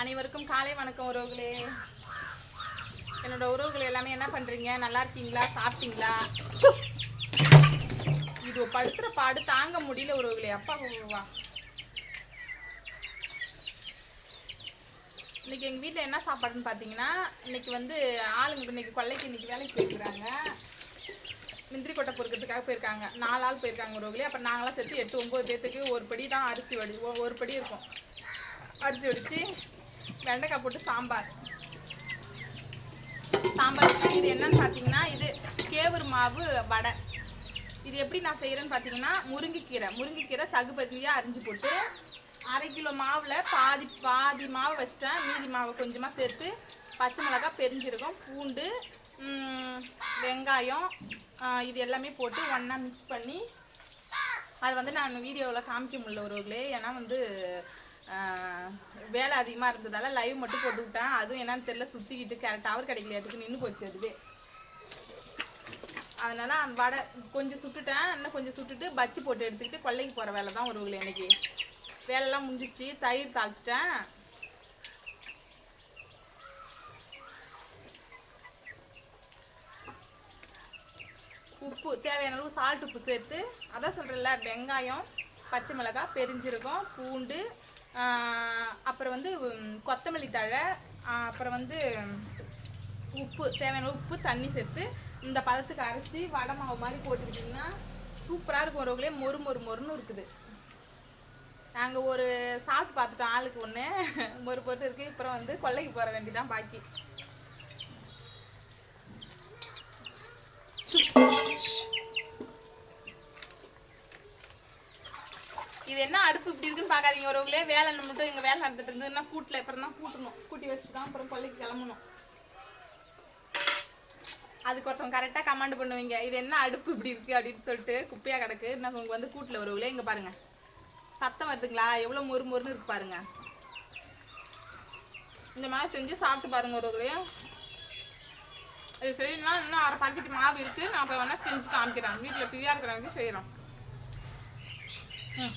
அனைவருக்கும் காலை வணக்கம் உறவுகளே. என்னோட உறவுகள் எல்லாமே என்ன பண்றீங்க? நல்லா இருக்கீங்களா? சாப்பிட்டீங்களா? இது படுத்துற பாடு தாங்க முடியல உறவுகளே. அப்பா வா இன்னைக்கு எங்க வீட்டில் என்ன சாப்பாடுன்னு பாத்தீங்கன்னா இன்னைக்கு வந்து ஆளுங்க இன்னைக்கு கொல்லைக்கு இன்னைக்கு வேலைக்கு போயிருக்கிறாங்க. முந்திரி கொட்டை பொறுக்கிறதுக்காக போயிருக்காங்க. நாலு ஆள் போயிருக்காங்க உறவுகளே. அப்புறம் நாங்களாம் சேர்த்து எட்டு ஒம்பது பேத்துக்கு ஒரு படி தான் அரிசி வடி ஒரு படி இருக்கும். அரிசி வடித்து வெண்டைக்காய் போட்டு சாம்பார். சாம்பார் இது என்னன்னு பார்த்தீங்கன்னா இது கேவுரு மாவு வடை. இது எப்படி நான் செய்கிறேன்னு பார்த்தீங்கன்னா முருங்கைக்கீரை. முருங்கைக்கீரை சகுபதியாக அரிஞ்சு போட்டு அரை கிலோ மாவில் பாதி பாதி மாவு வச்சிட்டேன். மீதி மாவை கொஞ்சமாக சேர்த்து பச்சை மிளகாய் பெரிஞ்சிருக்கும் பூண்டு வெங்காயம் இது எல்லாமே போட்டு ஒன்றா மிக்ஸ் பண்ணி அது வந்து நான் வீடியோவில் காமிக்க முடியல ஒருவர்களே ஏன்னா வந்து வேலை அதிகமாக இருந்ததால லைவ் மட்டும் போட்டு விட்டேன். அதுவும் என்னன்னு தெரியல சுற்றிக்கிட்டு கே டவர் கிடைக்கலையாட்டுக்கு நின்று போச்சு அதுவே. அதனால் அந்த வடை கொஞ்சம் சுட்டுட்டேன். இன்னும் கொஞ்சம் சுட்டுட்டு பஜ்ஜி போட்டு எடுத்துக்கிட்டு கொல்லைக்கு போகிற வேலை தான் ஒருவர்களே இன்னைக்கு வேலைலாம் முடிஞ்சிச்சு. தயிர் தாளிச்சிட்டேன். உப்பு தேவையான அளவு சால்ட் உப்பு சேர்த்து அதான் சொல்கிறேன்ல வெங்காயம் பச்சை மிளகாய் பெருஞ்சீரகம் பூண்டு அப்புறம் வந்து கொத்தமல்லி தழை அப்புறம் வந்து உப்பு தேவையான உப்பு தண்ணி சேர்த்து இந்த பதத்துக்கு அரைச்சி வடை மாவு மாதிரி போட்டுக்கிட்டிங்கன்னா சூப்பராக இருக்கும் ஒருவங்களே மொறு மொறு மொறுன்னு இருக்குது. நாங்கள் ஒரு சாப்பிட்டு பார்த்துட்டோம் ஆளுக்கு ஒன்று மொறு பொறுத்து இருக்குது அப்புறம் வந்து கொல்லைக்கு போகிற வேண்டிதான் பாக்கி இது என்ன அடுப்பு இப்படி இருக்குன்னு பார்க்காதீங்க. ஒருவங்களே வேலை மட்டும் எங்கள் வேலை நடந்துட்டு இருந்ததுன்னா கூட்டில் அப்புறம் தான் கூட்டணும். கூட்டி வச்சுட்டு தான் அப்புறம் கொல்லைக்கு கிளம்பணும். அதுக்கு ஒருத்தவங்க கரெக்டாக கமாண்ட் பண்ணுவீங்க. இது என்ன அடுப்பு இப்படி இருக்கு அப்படின்னு சொல்லிட்டு குப்பையாக கிடக்கு. நான் உங்களுக்கு வந்து கூட்டில் வருவங்களே இங்கே பாருங்க. சத்தம் வருதுங்களா? எவ்வளோ மொறு மொறுன்னு இருக்கு பாருங்க. இந்த மாதிரி செஞ்சு சாப்பிட்டு பாருங்க ஒருவர்களையும் இது செய்யணும்னா இன்னும் அரை பாக்கெட் மாவு இருக்குது நான் இப்போ வேணால் செஞ்சு காமிக்கிறேன். வீட்டில் ஃப்ரீயாக இருக்கிறவங்க செய்கிறோம் ம்.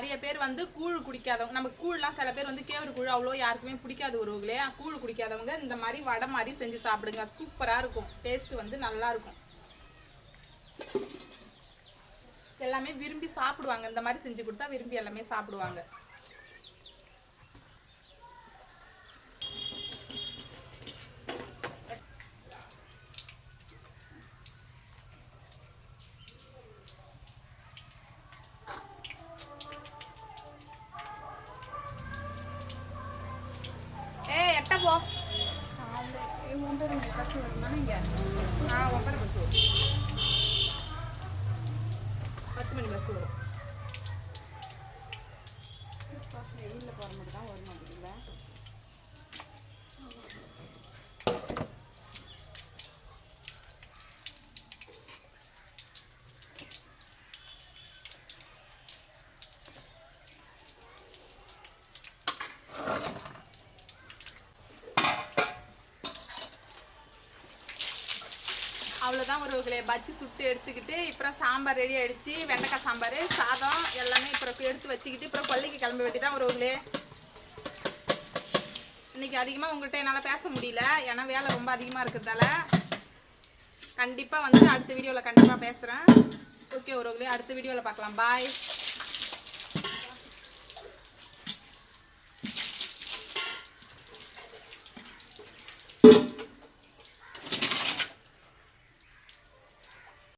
நிறைய பேர் வந்து கூழ் குடிக்காதவங்க நம்ம கூழ்லாம் சில பேர் வந்து கேவரு கூழ் அவ்வளோ யாருக்குமே பிடிக்காது உறவுகளே கூழ் குடிக்காதவங்க இந்த மாதிரி வடை மாதிரி செஞ்சு சாப்பிடுங்க. சூப்பராக இருக்கும். டேஸ்ட் வந்து நல்லா இருக்கும். எல்லாமே விரும்பி சாப்பிடுவாங்க. இந்த மாதிரி செஞ்சு கொடுத்தா விரும்பி எல்லாமே சாப்பிடுவாங்க. ಒಂದರ ಹೆಸರು ನಾನು ಯಾರು ಹಾಂ ಒಬ್ಬರ ಬಸ್ಸು அவ்வளோதான் உறவுகளே. பஜ்ஜி சுட்டு எடுத்துக்கிட்டு அப்புறம் சாம்பார் ரெடி ஆகிடுச்சு வெண்டைக்காய் சாம்பார் சாதம் எல்லாமே இப்போ எடுத்து வச்சுக்கிட்டு இப்போ கொல்லைக்கு கிளம்ப வேண்டி தான் உறவுகளே. இன்னைக்கு அதிகமாக உங்கள்கிட்ட என்னால் பேச முடியல. ஏன்னா வேலை ரொம்ப அதிகமாக இருக்கிறதால. கண்டிப்பாக வந்து அடுத்த வீடியோவில் கண்டிப்பாக பேசுகிறேன் ஓகே உறவுகளே அடுத்த வீடியோவில் பார்க்கலாம். பாய்